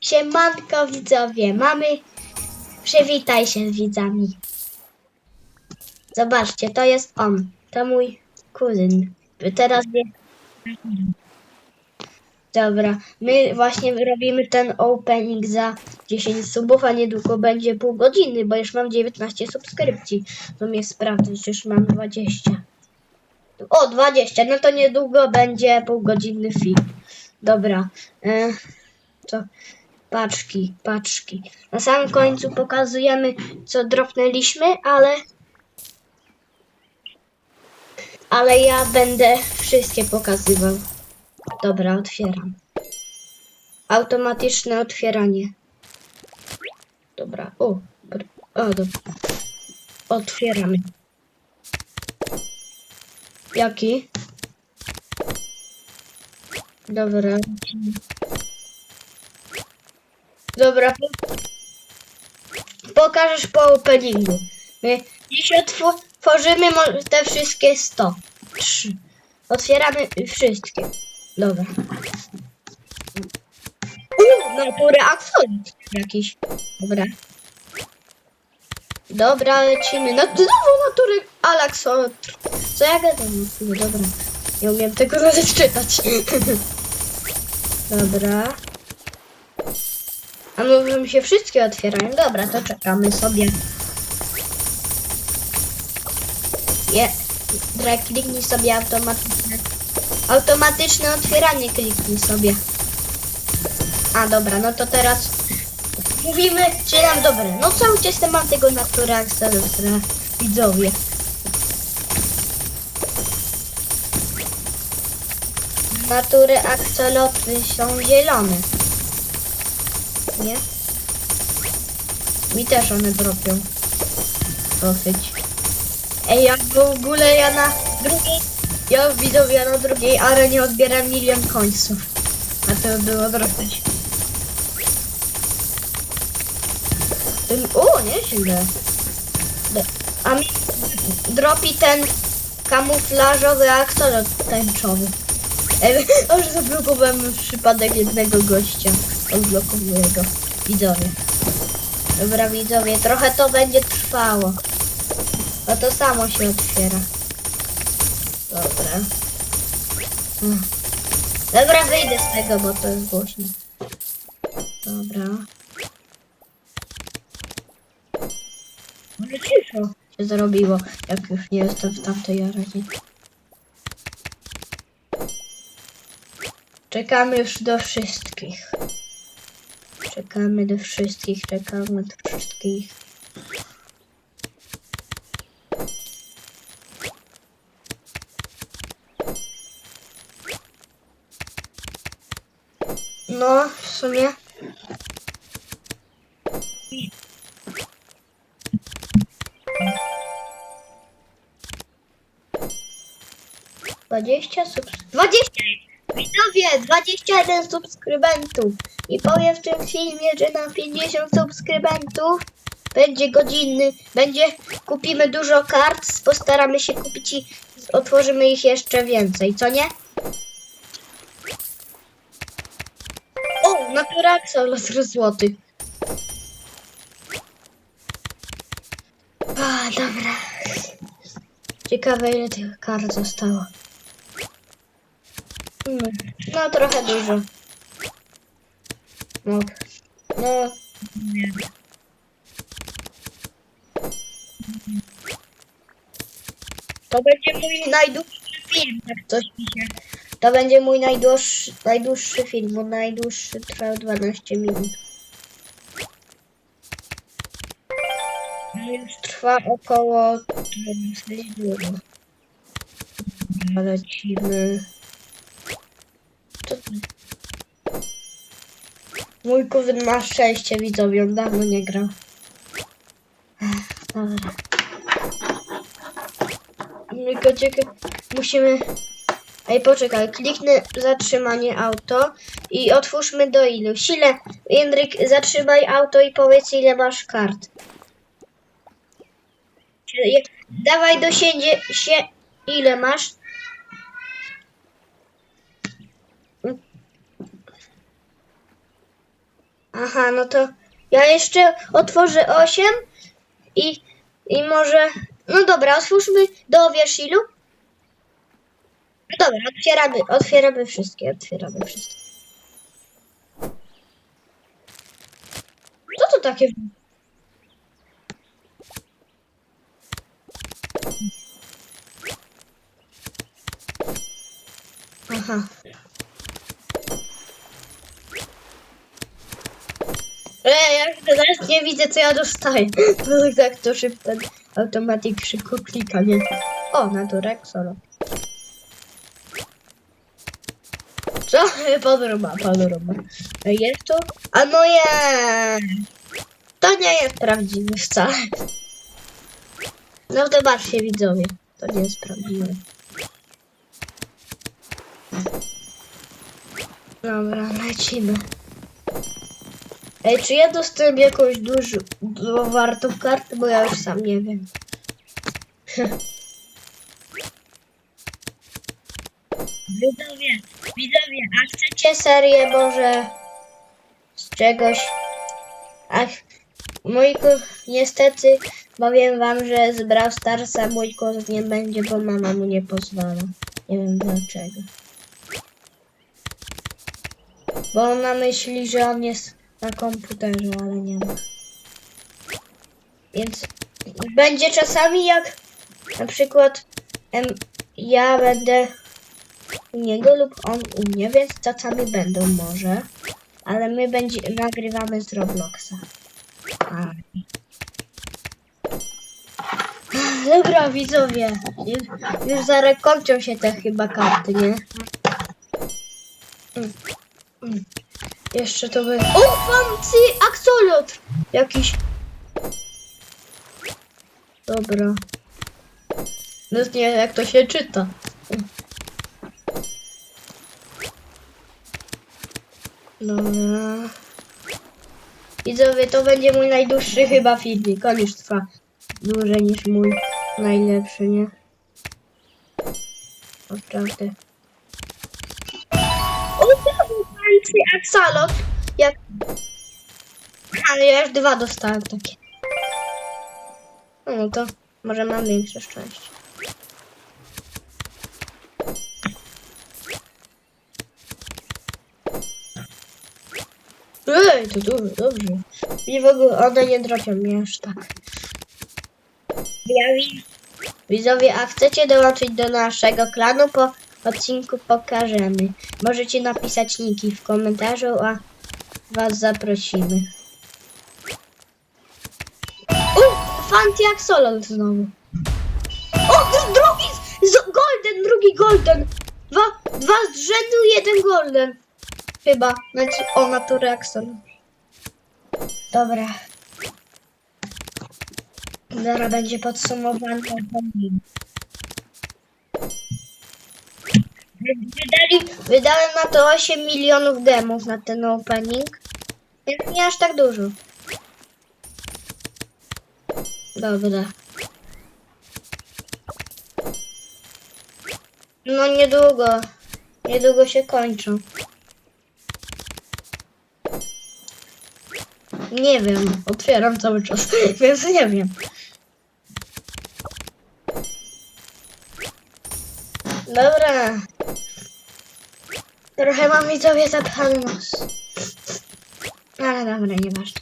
Siemanko widzowie, mamy... Przywitaj się z widzami. Zobaczcie, to jest on. To mój kuzyn. Teraz wie... Dobra, my właśnie robimy ten opening za 10 subów, a niedługo będzie pół godziny, bo już mam 19 subskrypcji. To mnie sprawdzić, już mam 20. O, 20, no to niedługo będzie półgodzinny film. Dobra, e, to paczki, paczki. Na samym końcu pokazujemy, co dropnęliśmy, ale ale ja będę wszystkie pokazywał. Dobra, otwieram. Automatyczne otwieranie. Dobra, o, o dobra. Otwieramy. Jaki? Dobra. Dobra. po- Pokażesz po openingu. My dziś otworzymy te wszystkie 100. Trzy. Otwieramy wszystkie. Dobra. Uuu, natury aksolit jakiś. Dobra. Dobra, lecimy. No znowu natury alaksotr. Co ja gadam? Dobra. Nie umiem tego nawet czytać. dobra. A mi się wszystkie otwierają? Dobra, to czekamy sobie. Je. Dobra, kliknij sobie automatyczne. Automatyczne otwieranie kliknij sobie. A dobra, no to teraz mówimy, czy nam dobre. No cały czas mam tego natura akcelera widzowie. Natury akcelotry są zielone. Nie? Mi też one dropią. Dosyć. Ej, ja w ogóle ja na drugiej, ja widzowie ja na drugiej arenie odbieram milion końców. A to było. Ym, O, nieźle. A mi dropi ten kamuflażowy aksolot tęczowy. Ej, Aż zablokowałem przypadek jednego gościa. Odblokowuję go. Widzowie. Dobra, widzowie, trochę to będzie trwało. No to samo się otwiera. Dobra. Dobra, wyjdę z tego, bo to jest głośno. Dobra. Może ciszo się zrobiło, jak już nie jestem w tamtej arenie. Czekamy już do wszystkich. Czekamy do wszystkich, czekamy do wszystkich. No, w sumie. Dwadzieścia subs... Dwadzieścia! Widzowie, 21 subskrybentów. I powiem w tym filmie, że na 50 subskrybentów będzie godzinny, będzie, kupimy dużo kart, postaramy się kupić i otworzymy ich jeszcze więcej, co nie? O, natural solar złoty. A, dobra. Ciekawe ile tych kart zostało. No, no trochę dużo. No, no. To będzie mój najdłuższy film, jak coś się. To będzie mój najdłuższy, najdłuższy film, bo najdłuższy trwał 12 minut. No Już trwa około dosyć długo. Lecimy. Co to? Mój kuzyn ma szczęście, widzowie, on dawno nie grał. Dobra. Tylko czekaj, musimy... Ej, poczekaj, kliknę zatrzymanie auto i otwórzmy do ilu. Sile, Jędryk, zatrzymaj auto i powiedz ile masz kart. Dawaj do siędzie, się, ile masz? Aha, no to ja jeszcze otworzę 8 i, i może... No dobra, otwórzmy do wiesz ilu? No dobra, otwieramy, otwieramy wszystkie, otwieramy wszystkie. Co to takie? Aha. Ej, ja teraz nie widzę, co ja dostaję. Bo tak to szybko automatik szybko klika, nie? O, naturek, solo. Co? Podróba, podróba. Jest tu? A no jest! To nie jest prawdziwy wcale. No zobaczcie widzowie, to nie jest prawdziwe. Dobra, lecimy. Ej, czy ja dostałem jakąś dużą, wartą kartę, bo ja już sam nie wiem. Widzowie, widzowie, a chcecie serię może z czegoś? Ach, mój niestety powiem wam, że z Brawl Starsa mój kos nie będzie, bo mama mu nie pozwala. Nie wiem dlaczego. Bo ona myśli, że on jest na komputerze, ale nie ma. Więc będzie czasami jak na przykład em, ja będę u niego lub on u mnie, więc czasami będą może. Ale my będzie, nagrywamy z Robloxa. A. Dobra widzowie, już, już się te chyba karty, nie? Mm. Mm. Jeszcze to by... O, fancy axolotl! Jakiś... Dobra. No nie jak to się czyta. Dobra. Widzowie, to będzie mój najdłuższy chyba filmik. On już trwa dłużej niż mój najlepszy, nie? Naprawdę. Fancy axolotl. Jak... Ale ja już dwa dostałem takie. No to może mam większe szczęście. Ej, to dużo, dobrze. I w ogóle one nie dropią mnie aż tak. Ja wi- Widzowie, a chcecie dołączyć do naszego klanu? Po odcinku pokażemy. Możecie napisać niki w komentarzu, a was zaprosimy. O, Fanti Axolotl znowu. O, dr- drugi golden, drugi golden. Dwa, dwa z rzędu, jeden golden. Chyba. Znaczy, o, natury Axolotl. Dobra. Zaraz będzie podsumowanie. Wydali, wydałem na to 8 milionów gemów na ten opening. Więc nie aż tak dużo. Dobra. No niedługo. Niedługo się kończą. Nie wiem, otwieram cały czas, więc nie wiem. Dobra. Trochę mam widzowie zapchany nos. Ale dobra, nieważne.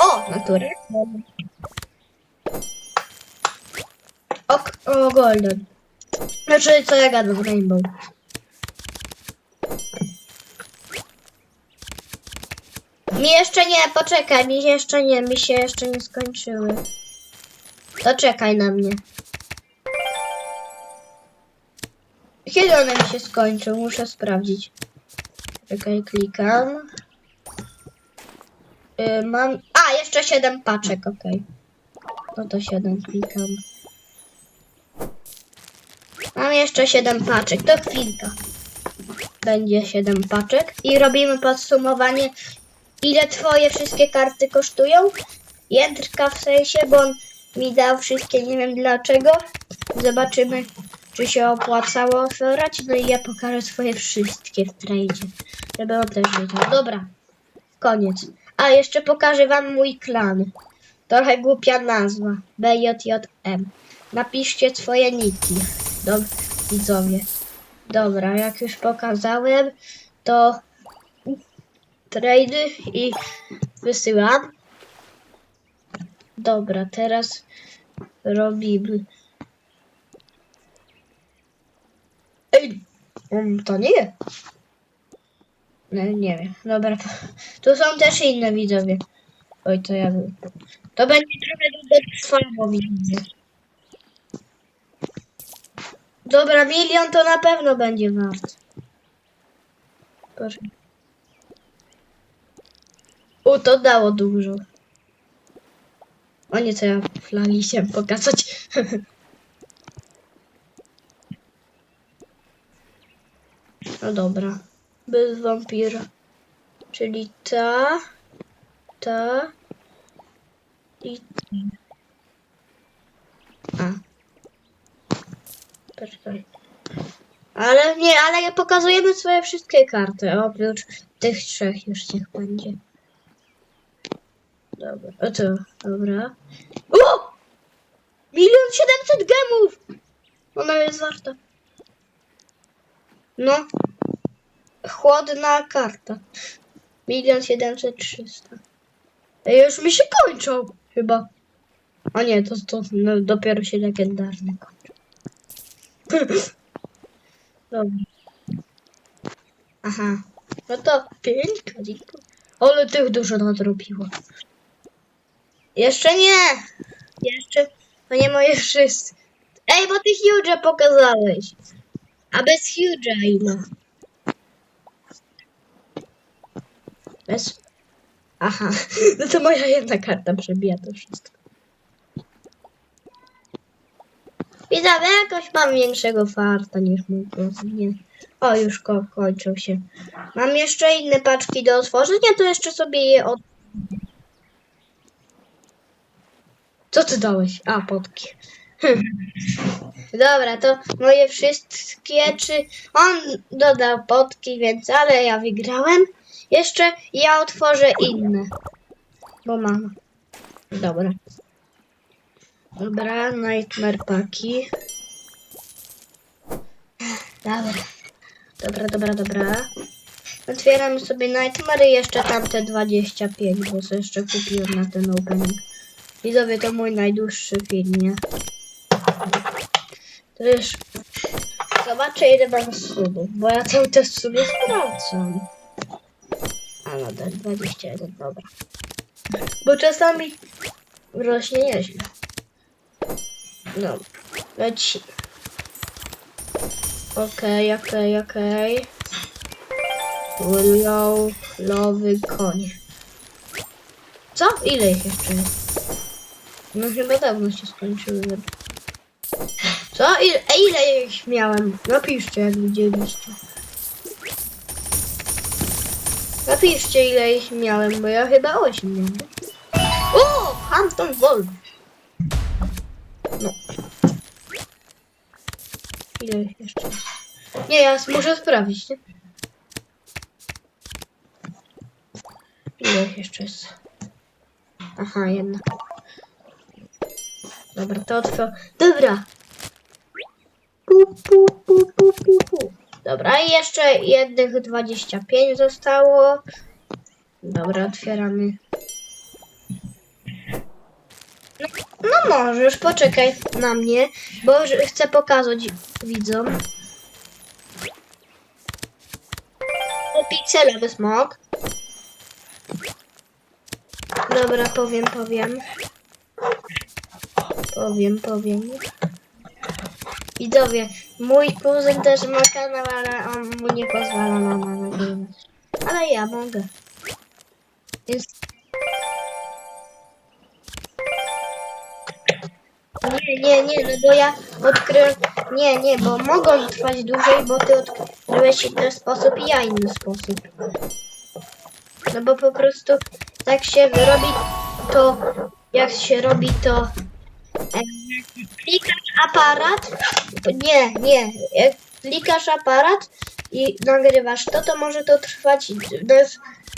O, natury. O, o, golden. Znaczy, co ja gadam, rainbow. Mi jeszcze nie, poczekaj, mi jeszcze nie, mi się jeszcze nie skończyły. To czekaj na mnie. Kiedy one mi się skończą? Muszę sprawdzić. Czekaj, klikam. Y, mam... A, jeszcze 7 paczek, okej. No to 7 klikam. Mam jeszcze 7 paczek, to chwilka. Będzie 7 paczek i robimy podsumowanie ile twoje wszystkie karty kosztują. Jędrka w sensie, bo on mi dał wszystkie, nie wiem dlaczego. Zobaczymy, czy się opłacało otwierać. No i ja pokażę swoje wszystkie w tradzie, żeby on też wiedział. Dobra, koniec. A, jeszcze pokażę wam mój klan. Trochę głupia nazwa. BJJM. Napiszcie swoje niki. Dob widzowie. Dobra, jak już pokazałem, to trady i wysyłam. Dobra, teraz robimy. Ej, to nie. Nie, nie wiem. Dobra, tu są też inne widzowie. Oj, to ja. To będzie trochę długo trwało, widzę. Dobra, milion to na pewno będzie wart. Proszę. U, to dało dużo. O nie, co ja flali się pokazać. Dobra. Bez wampira. Czyli ta, ta i a. Poczekaj. Ale nie, ale pokazujemy swoje wszystkie karty, oprócz tych trzech już niech będzie. Dobra, o to, dobra. O! Milion siedemset gemów! Ona jest warta. No. Chłodna karta. Milion siedemset trzysta. Już mi się kończą, chyba. A nie, to, to no, dopiero się legendarne kończą. Dobra. Aha. No to pięć kadików. Ale tych dużo nadrobiło. Jeszcze nie! Jeszcze. To nie moje wszystkie. Ej, bo ty Huge'a pokazałeś. A bez Huge'a ile? Aha. No to moja jedna karta przebija to wszystko. Widzowie, jakoś mam większego farta niż mój nie. O, już ko kończą się. Mam jeszcze inne paczki do otworzenia, to jeszcze sobie je od... Co ty dałeś? A, potki. Dobra, to moje wszystkie, czy on dodał potki, więc ale ja wygrałem. Jeszcze ja otworzę inne, bo mam. Dobra. Dobra, Nightmare Paki. Dobra. Dobra, dobra, dobra. Otwieramy sobie Nightmare i jeszcze tamte 25, bo sobie jeszcze kupiłem na ten opening. Widzowie, to mój najdłuższy film, nie? To już... Zobaczę ile mam subów, bo ja cały czas sobie sprawdzam. A nadal 21, dobra. Bo czasami rośnie nieźle. No, leci. Okej, okej, okej. Willow, lowy koń. Co? Ile ich jeszcze jest? No chyba dawno się skończyły. Co? Ile, ile ich miałem? Napiszcie jak widzieliście. Napiszcie ile ich miałem, bo ja chyba 8 miałem. O! Hampton Wolf! No. Ile ich jeszcze? Nie, ja muszę sprawdzić, nie? Ile ich jeszcze jest? Aha, jedna. Dobra, to otwórz. Dobra. Pu, pu, pu, pu. Dobra, i jeszcze jednych 25 zostało. Dobra, otwieramy. No, no możesz, poczekaj na mnie, bo chcę pokazać widzom. Pikselowy smok. Dobra, powiem, powiem. Powiem, powiem. Widzowie, mój kuzyn też ma kanał, ale on mu nie pozwala na nagrywać. Ale ja mogę. Więc... Nie, nie, nie, no bo ja odkryłem... Nie, nie, bo mogą trwać dłużej, bo ty odkryłeś inny sposób i ja inny sposób. No bo po prostu tak się robi to, jak się robi to... em, Klikasz aparat, nie, nie, jak klikasz aparat i nagrywasz to, to może to trwać na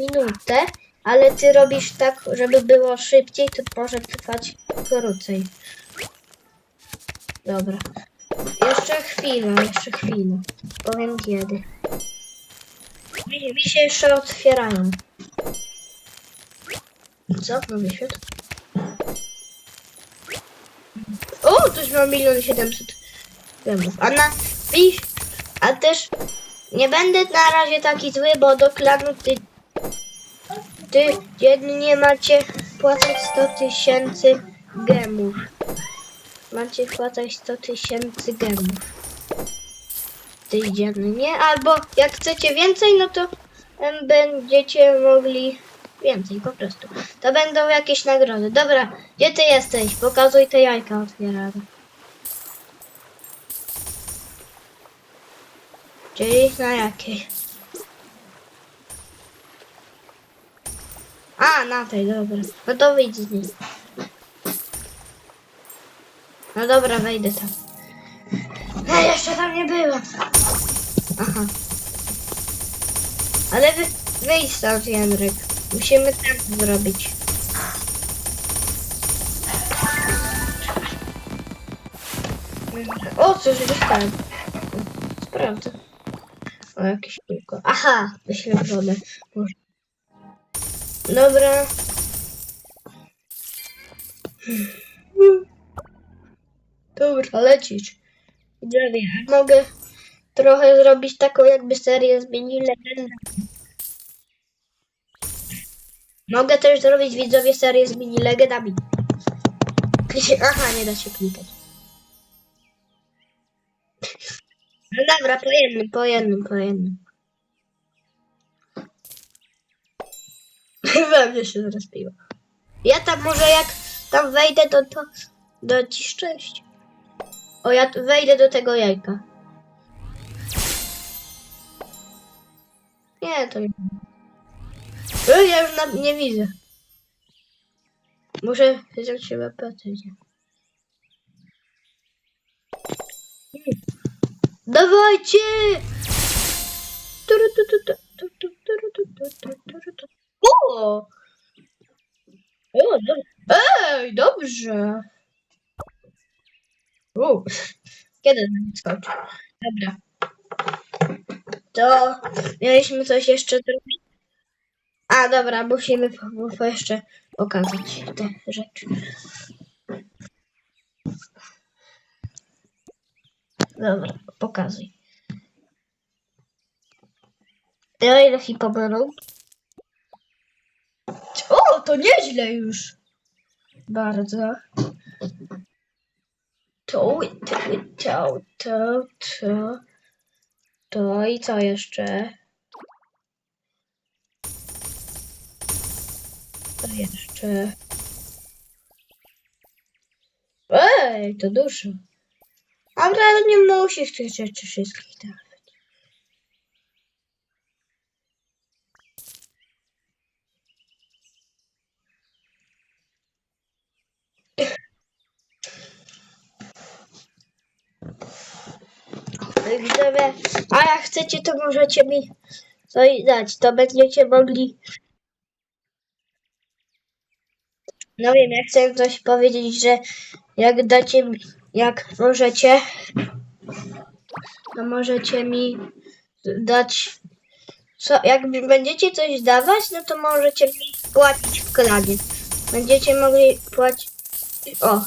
minutę, ale ty robisz tak, żeby było szybciej, to może trwać krócej. Dobra. Jeszcze chwilę, jeszcze chwilę. Powiem kiedy. Mi, mi się jeszcze otwierają. Co? Nowy świat? O, ktoś ma milion siedemset gemów. A na... I, a też nie będę na razie taki zły, bo do klanu ty... Ty dziennie macie płacać 100 tysięcy gemów. Macie płacać 100 tysięcy gemów. Ty dziennie. Albo jak chcecie więcej, no to będziecie mogli więcej po prostu. To będą jakieś nagrody. Dobra, gdzie ty jesteś? Pokazuj te jajka otwierane. Czyli na jakiej? A, na tej, dobra. No to wyjdź z niej. No dobra, wejdę tam. Ja jeszcze tam nie byłam. Aha. Ale wy, wyjdź stąd, Jędryk. Musimy tak zrobić. O, coś dostałem. Sprawdzę. O, jakieś kółko. Aha, wyświetlone. Może. Dobra. Dobra, lecisz. Widzowie, mogę trochę zrobić taką jakby serię Zmieni Legendę. Mogę też zrobić widzowie serię z mini legendami. Aha, nie da się klikać. No dobra, po jednym, po jednym, po jednym. We mnie się zrespiło. Ja tam może jak tam wejdę, to, to da ci szczęście. O, ja wejdę do tego jajka. Nie, to nie. Ja już na, nie widzę. Muszę wziąć się patrzeć. Dawajcie! Turu, tu, tu, tu, tu, tu, turu, tu, tu, tu, turu, tu. O! O, do- Ej, dobrze. U. Kiedy skoczy? Dobra. To mieliśmy coś jeszcze zrobić? A, dobra, musimy po, po jeszcze pokazać te rzeczy. Dobra, pokazuj. Ja ile hipomeną? O, to nieźle już. Bardzo. To, to, to, to, to, to i co jeszcze? To jeszcze. Ej, to dużo. Ale nie musisz tych rzeczy wszystkich dawać. Widzowie, a jak chcecie, to możecie mi coś dać. To będziecie mogli No wiem, ja chcę coś powiedzieć, że jak dacie mi, jak możecie, to możecie mi dać, co, jak będziecie coś dawać, no to możecie mi płacić w klanie. Będziecie mogli płacić, o,